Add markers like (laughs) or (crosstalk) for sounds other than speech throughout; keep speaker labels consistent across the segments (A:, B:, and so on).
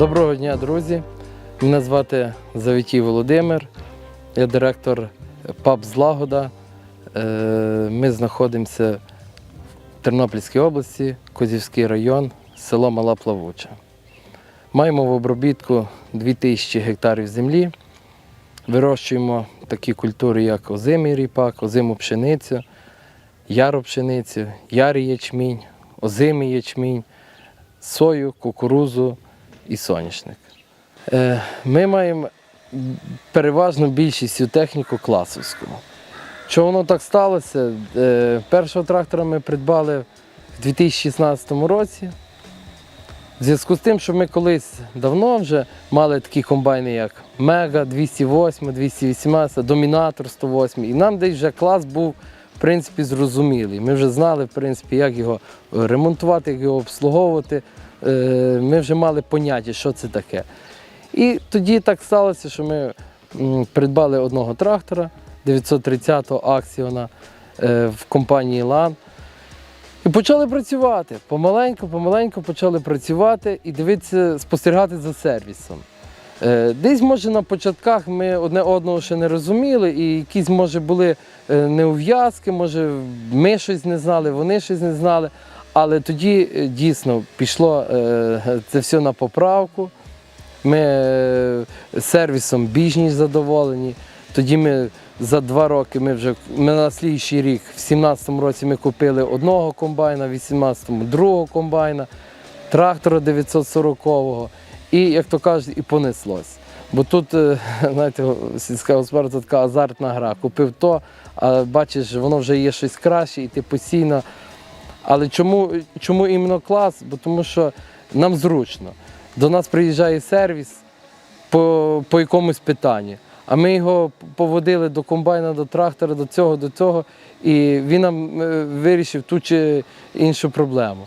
A: Доброго дня, друзі. Мене звати Завітій Володимир, я директор ПАБ Злагода. Е, Ми знаходимося в Тернопільській області, Козівський район, село Мала Плавуча. Маємо в обробітку 2000 гектарів землі. Вирощуємо такі культури, як озимий ріпак, озиму пшеницю, яру пшеницю, ярий ячмінь, озимий ячмінь, сою, кукурузу і соняшник. Е, Ми маємо переважно більшість техніку класовську. Що воно так сталося? Е, Першого трактора ми придбали в 2016 році. В зв'язку з тим, що ми колись давно вже мали такі комбайни, як Мега 208, 218, Домінатор 108. І нам десь вже клас був в принципі зрозумілий. Ми вже знали, в принципі, як його е, ремонтувати, як його обслуговувати. Е, Ми вже мали поняття, що це таке. І тоді так сталося, що ми придбали одного трактора 930-го Аксіона е, в компанії Лан. І почали працювати. Помаленьку, помаленьку почали працювати і дивитися, спостерігати за сервісом. Е, Десь, може, на початках ми одне одного ще не розуміли, і якісь, може, були неув'язки, може, ми щось не знали, вони щось не знали. Але тоді е, дійсно пішло е, це все на поправку. Ми е, сервісом більш задоволені. Тоді ми за два роки ми вже ми на слідчий рік, в 17-му році ми купили одного комбайна, в 18-му другого комбайна, трактора 940-го. І, як то кажуть, і понеслось. Бо тут, (laughs) знаєте, сільська господарка така азартна гра. Купив то, а бачиш, воно вже є щось краще, і ти постійно. Але чому, чому іменно клас? Бо тому що нам зручно. До нас приїжджає сервіс по, по якомусь питанні. А ми його поводили до комбайна, до трактора, до цього, до цього, і він нам е, вирішив ту чи іншу проблему.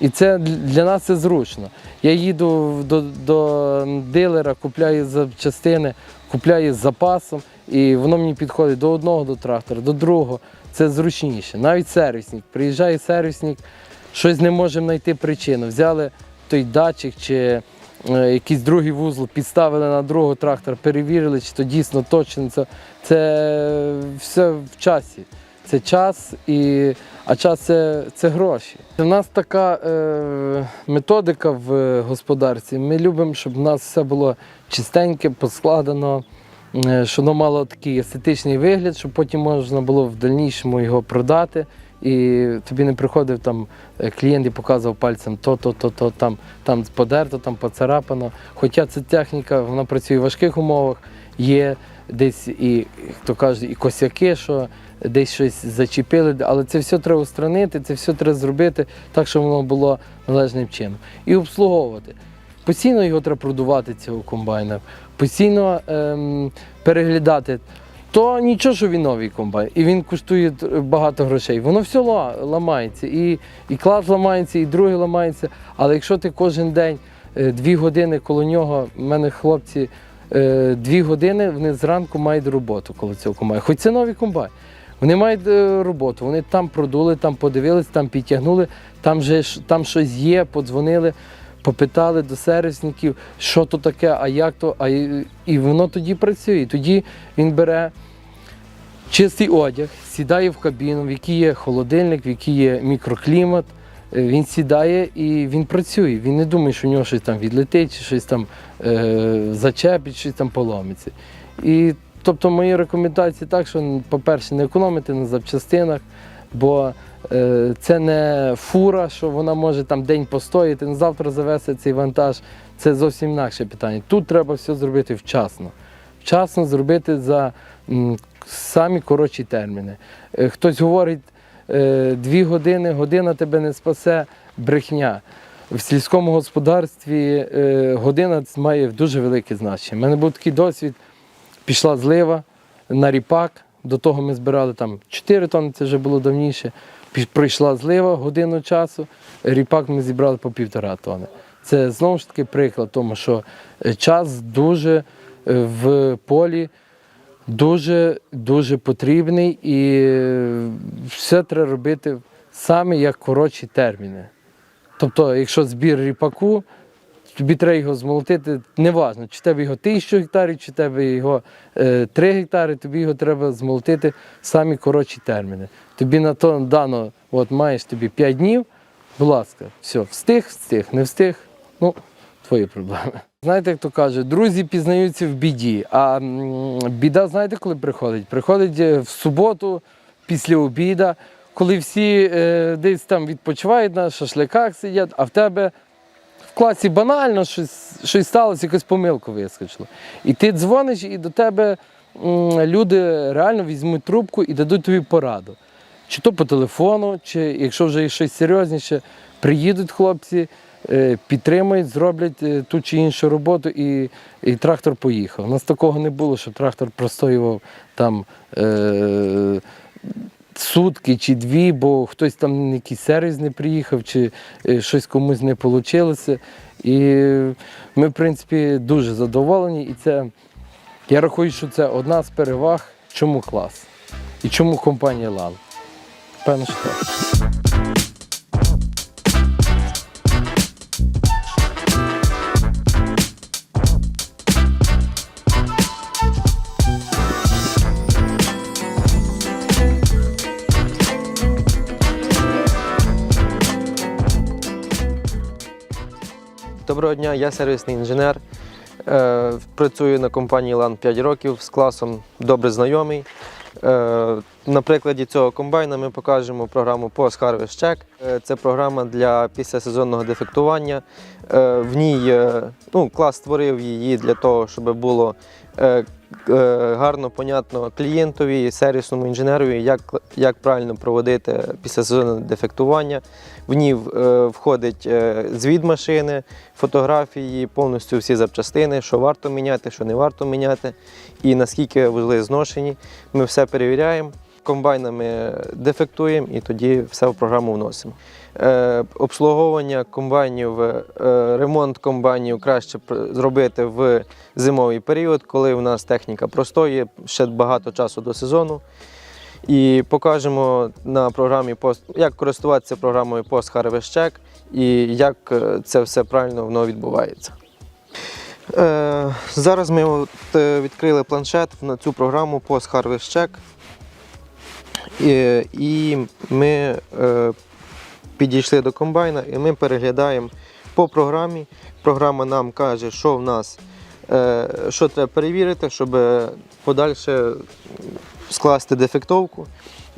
A: І це для- нас це зручно. Я їду до, до дилера, купляю запчастини, купляю з запасом, і воно мені підходить до одного до трактора, до другого. Це зручніше. Навіть сервісник. Приїжджає сервісник, щось не можемо знайти причину. Взяли той датчик чи е, якийсь другий вузол, підставили на другого трактора, перевірили, чи то дійсно точно це, це все в часі. Це час, і, а час це, це гроші. У нас така е, методика в господарстві. Ми любимо, щоб у нас все було чистеньке, поскладено, е, щоб воно мало такий естетичний вигляд, щоб потім можна було в дальнішому його продати. І тобі не приходив там е, клієнт і показував пальцем то, то, то, то, там, там подерто, там поцарапано. Хоча ця техніка вона працює в важких умовах, є десь і, як то кажуть, і косяки, що десь щось зачепили, але це все треба устранити, це все треба зробити так, щоб воно було належним чином. І обслуговувати. Постійно його треба продувати, цього комбайна, постійно ем, переглядати. То нічого, що він новий комбайн, і він коштує багато грошей. Воно все ламається. І, і клас ламається, і другий ламається. Але якщо ти кожен день е, дві години коло нього, в мене хлопці дві години вони зранку мають роботу коло цього комбайна. Хоч це новий комбайн. Вони мають е, роботу, вони там продули, там подивились, там підтягнули, там же там щось є, подзвонили, попитали до сервісників, що то таке, а як то, а і воно тоді працює. Тоді він бере чистий одяг, сідає в кабіну, в якій є холодильник, в якій є мікроклімат. Він сідає і він працює. Він не думає, що у нього щось там відлетить, чи щось там е, зачепить, щось там поломиться. І тобто мої рекомендації так, що, по-перше, не економити на запчастинах, бо е, це не фура, що вона може там день постояти, на завтра завести цей вантаж. Це зовсім інакше питання. Тут треба все зробити вчасно. Вчасно зробити за м, самі коротші терміни. Е, Хтось говорить, дві години, година тебе не спасе, брехня. В сільському господарстві е, година має дуже велике значення. У мене був такий досвід, пішла злива на ріпак. До того ми збирали там 4 тонни, це вже було давніше. Пройшла злива годину часу, ріпак ми зібрали по півтора тонни. Це знову ж таки приклад тому, що е, час дуже е, в полі дуже дуже потрібний і е, все треба робити саме як коротші терміни. Тобто, якщо збір ріпаку, тобі треба його змолотити, неважно, чи тебе його тисячу гектарів, чи тебе його е, 3 гектари, тобі його треба змолотити самі коротші терміни. Тобі на то дано, от маєш тобі 5 днів, будь ласка, все, встиг, встиг, не встиг, ну, твої проблеми. Знаєте, як то кажуть, друзі пізнаються в біді. А біда, знаєте, коли приходить? Приходить е, в суботу, після обіда, коли всі е, десь там відпочивають на шашликах сидять, а в тебе в класі банально щось, щось сталося, якась помилка вискочила. І ти дзвониш, і до тебе м, люди реально візьмуть трубку і дадуть тобі пораду. Чи то по телефону, чи якщо вже є щось серйозніше, приїдуть хлопці, е, підтримують, зроблять е, ту чи іншу роботу, і, і трактор поїхав. У нас такого не було, що трактор простоював там. Е, Сутки чи дві, бо хтось там якийсь сервіс не приїхав, чи е, щось комусь не вийшло. І ми, в принципі, дуже задоволені. І це, я рахую, що це одна з переваг, чому клас. І чому компанія Лал. Певно, що так.
B: Доброго дня, я сервісний інженер. Е, працюю на компанії LAN 5 років з класом добре знайомий. Е, на прикладі цього комбайна ми покажемо програму Post Harvest Check. Е, Це програма для післязонного дефектування. В ній ну, клас створив її для того, щоб було гарно понятно клієнтові, сервісному інженерові, як, як правильно проводити післязонне дефектування. В ній е, входить е, звід машини, фотографії, повністю всі запчастини, що варто міняти, що не варто міняти, і наскільки вузли зношені. Ми все перевіряємо. Комбайнами дефектуємо і тоді все в програму вносимо. Е, обслуговування комбайнів, е, ремонт комбайнів краще зробити в зимовий період, коли у нас техніка простоє, ще багато часу до сезону. І покажемо на програмі як користуватися програмою Post Harvest Check і як е, це все правильно воно відбувається. Зараз ми от, відкрили планшет на цю програму Post Harvest Check. І, ми підійшли до комбайна і ми переглядаємо по програмі. Програма нам каже, що в нас, е, що треба перевірити, щоб подальше скласти дефектовку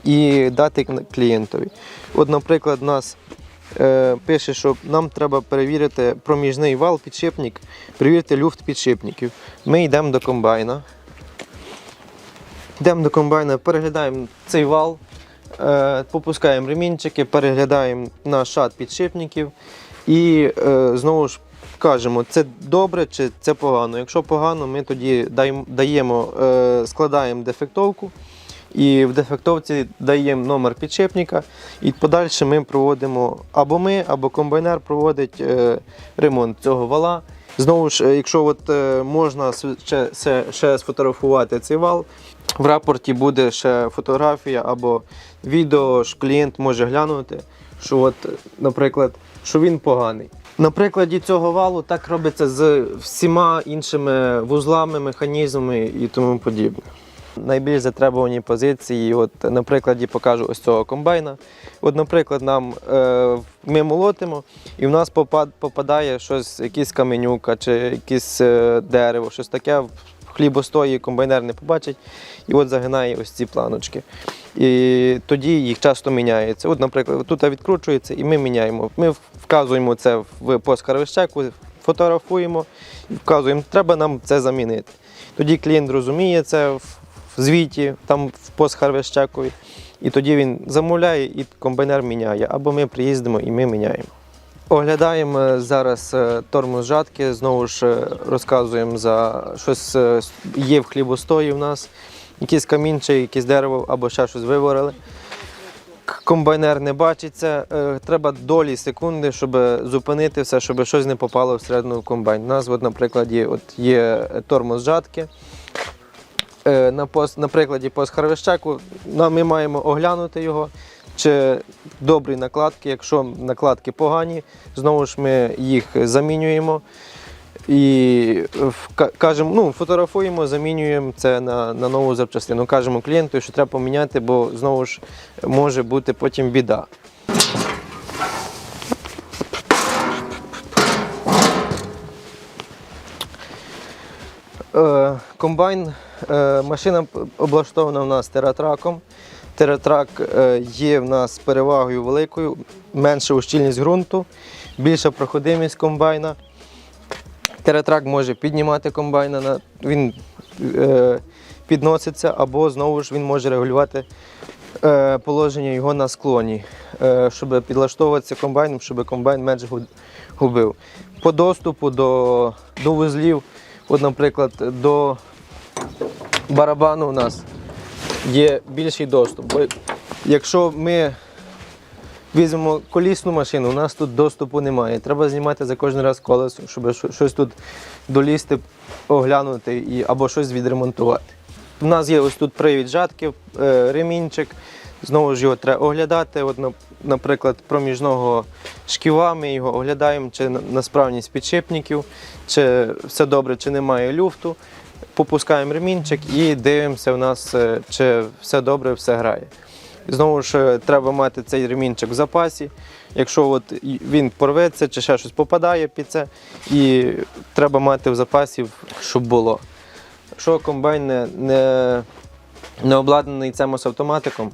B: і дати клієнтові. От, наприклад, нас е, пише, що нам треба перевірити проміжний вал, підшипник, перевірити люфт підшипників. Ми йдемо до комбайна. Йдемо до комбайна, переглядаємо цей вал, попускаємо ремінчики, переглядаємо наш шат підшипників і е, знову ж кажемо, це добре чи це погано. Якщо погано, ми тоді даємо, е, складаємо дефектовку і в дефектовці даємо номер підшипника. І подальше ми проводимо або ми, або комбайнер проводить е, ремонт цього вала. Знову ж, е, якщо от, е, можна ще, ще сфотографувати цей вал, в рапорті буде ще фотографія або відео, що клієнт може глянути, що, от, наприклад, що він поганий. На прикладі цього валу так робиться з всіма іншими вузлами, механізмами і тому подібне. Найбільш затребувані позиції, от на прикладі покажу ось цього комбайна. От, наприклад, нам е, ми молотимо, і в нас попад, попадає щось, якийсь каменюка чи якесь е, дерево, щось таке. Хлібостої комбайнер не побачить, і от загинає ось ці планочки. І тоді їх часто міняється. От, наприклад, тут відкручується, і ми міняємо. Ми вказуємо це в поскарвищеку, фотографуємо і вказуємо, треба нам це замінити. Тоді клієнт розуміє це в звіті, там в постхарвещекові, і тоді він замовляє і комбайнер міняє. Або ми приїздимо і ми міняємо. Оглядаємо е, зараз е, тормоз жатки, знову ж е, розказуємо за щось є в хлібостої в нас, якийсь камінь чи якесь дерево або ще щось виворили. Комбайнер не бачить це, е, треба долі секунди, щоб зупинити все, щоб щось не попало всередину комбайн. У нас, от, наприклад, є, от, є тормоз жатки. На, пост, на прикладі постхарвищаку нам- ми маємо оглянути його, чи добрі накладки. Якщо накладки погані, знову ж ми їх замінюємо. І кажемо, ну, фотографуємо, замінюємо це на, на нову запчастину. Кажемо клієнту, що треба поміняти, бо знову ж може бути потім біда. Е, Комбайн, е, машина облаштована в нас тератраком. Тератрак е, є в нас перевагою великою, менша ущільність ґрунту, більша проходимість комбайна. Тератрак може піднімати комбайна, він е, підноситься, або знову ж він може регулювати е, положення його на склоні, щоб підлаштовуватися комбайном, щоб комбайн менше губив. По доступу до, до вузлів, от, наприклад, до барабану у нас є більший доступ. Бо якщо ми візьмемо колісну машину, у нас тут доступу немає. Треба знімати за кожен раз колесо, щоб щось тут долізти, оглянути і, або щось відремонтувати. У нас є ось тут привід жатки, е, ремінчик. Знову ж його треба оглядати. От, наприклад, проміжного шківа ми його оглядаємо, чи на справність підшипників, чи все добре, чи немає люфту. Попускаємо ремінчик і дивимося, у нас, е, чи все добре, все грає. Знову ж е, треба мати цей ремінчик в запасі. Якщо от він порветься чи ще щось попадає під це, і треба мати в запасі, щоб було. Якщо комбайн не, не, не обладнаний цемос автоматиком,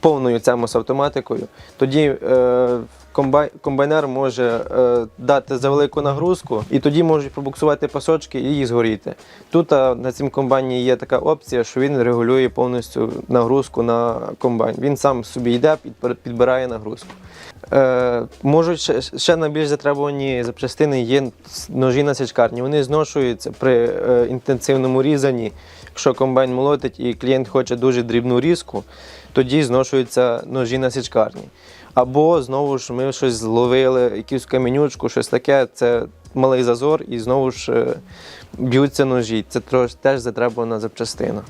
B: повною цемос автоматикою, тоді е, комбай, комбайнер може е, дати за велику нагрузку, і тоді можуть пробуксувати пасочки і її згоріти. Тут а, на цьому комбайні є така опція, що він регулює повністю нагрузку на комбайн. Він сам собі йде, підбирає нагрузку. Е, можуть ще, ще на більш затребувані запчастини є ножі на січкарні. Вони зношуються при е, інтенсивному різанні. Якщо комбайн молотить і клієнт хоче дуже дрібну різку, тоді зношуються ножі на січкарні. Або знову ж ми щось зловили, якусь каменючку, щось таке, це малий зазор, і знову ж е, б'ються ножі. Це теж затребувана запчастина.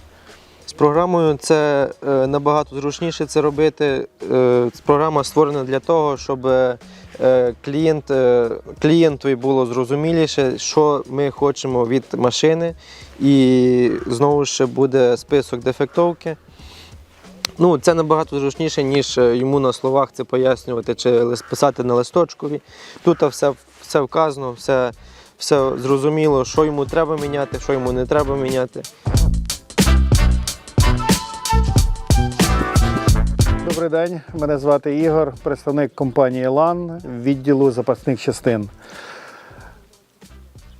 B: З програмою це е, набагато зручніше це робити. Е, програма створена для того, щоб клієнт, клієнтові було зрозуміліше, що ми хочемо від машини. І знову ж буде список дефектовки. Ну, це набагато зручніше, ніж е, йому на словах це пояснювати чи писати на листочкові. Тут все, все вказано, все, все зрозуміло, що йому треба міняти, що йому не треба міняти.
C: Добрий день, мене звати Ігор, представник компанії Лан відділу запасних частин.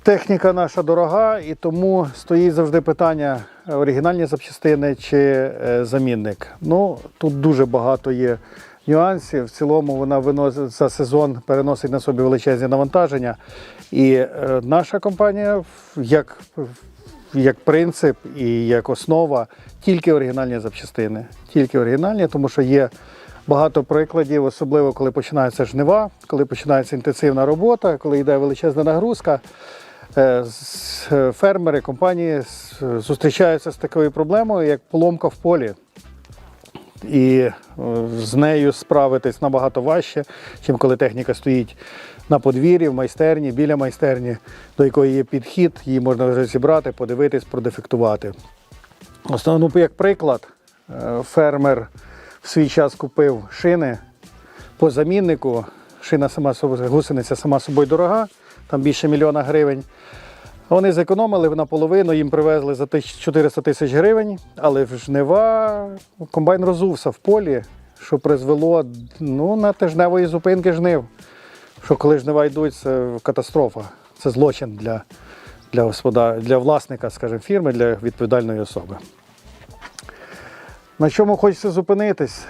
C: Техніка наша дорога, і тому стоїть завжди питання оригінальні запчастини чи е, замінник. Ну, тут дуже багато є нюансів. В цілому вона виносить за сезон, переносить на собі величезні навантаження. І е, наша компанія, як як принцип і як основа тільки оригінальні запчастини. Тільки оригінальні, тому що є багато прикладів, особливо коли починаються жнива, коли починається інтенсивна робота, коли йде величезна нагрузка. Е, Фермери, компанії зустрічаються з такою проблемою, як поломка в полі. І е, з нею справитись набагато важче, ніж коли техніка стоїть на подвір'ї, в майстерні, біля майстерні, до якої є підхід, її можна зібрати, подивитись, продефектувати. Основну, як приклад, е, фермер в свій час купив шини по заміннику. Шина сама гусениця сама собою дорога, там більше мільйона гривень. Вони зекономили наполовину, їм привезли за 1400 тисяч гривень, але в жнива комбайн розувся в полі, що призвело ну, на тижневої зупинки жнив. Що коли жнива йдуть, це катастрофа. Це злочин для, для, господа, для власника, скажімо, фірми, для відповідальної особи. На чому хочеться зупинитись?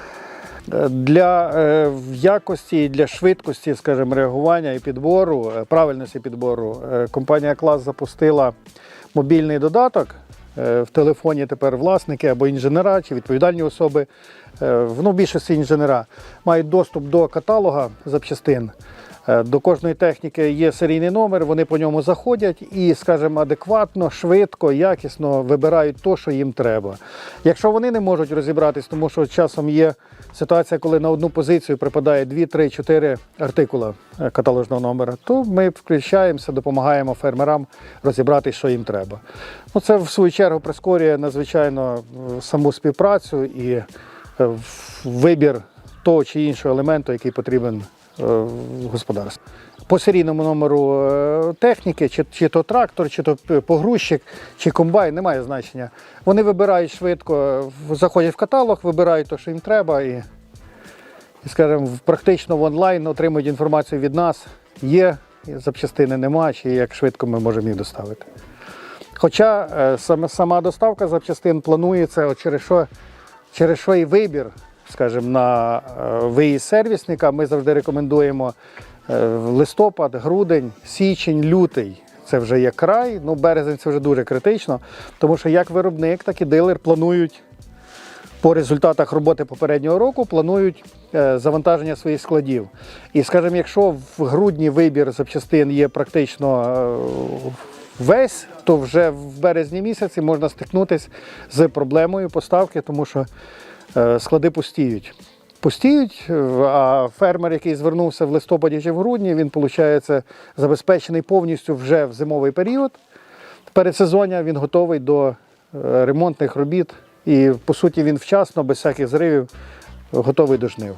C: Е, Для е, якості для швидкості, скажімо, реагування і підбору, е, правильності підбору, компанія Клас запустила мобільний додаток. В телефоні тепер власники або інженера чи відповідальні особи, ну, більшості інженера, мають доступ до каталога запчастин. Е, До кожної техніки є серійний номер, вони по ньому заходять і, скажімо, адекватно, швидко, якісно вибирають те, що їм треба. Якщо вони не можуть розібратись, тому що часом є ситуація, коли на одну позицію припадає 2, 3, 4 артикула е, каталожного номера, то ми включаємося, допомагаємо фермерам розібратись, що їм треба. Ну, це в свою чергу прискорює надзвичайно е, саму співпрацю і вибір того чи іншого елементу, який потрібен е, в господарстві. По серійному номеру е, техніки, чи, чи то трактор, чи то погрузчик, чи комбайн, немає значення. Вони вибирають швидко, е, заходять в каталог, вибирають те, що їм треба, і, і скажімо, практично в онлайн отримують інформацію від нас. Є, запчастини нема, чи як швидко ми можемо їх доставити. Хоча сама доставка запчастин планується, через що, через що і вибір, скажімо, на е, виїзд сервісника ми завжди рекомендуємо е, листопад, грудень, січень, лютий. Це вже є край, ну березень це вже дуже критично, тому що як виробник, так і дилер планують по результатах роботи попереднього року планують е, завантаження своїх складів. І, скажімо, якщо в грудні вибір запчастин є практично весь, то вже в березні місяці можна стикнутися з проблемою поставки, тому що склади пустіють. Пустіють, е, а фермер, який звернувся в листопаді чи в грудні, він, виходить, забезпечений повністю вже в зимовий період. Пересезоння він готовий до е, ремонтних робіт і, по суті, він вчасно, без всяких зривів, готовий до жнив.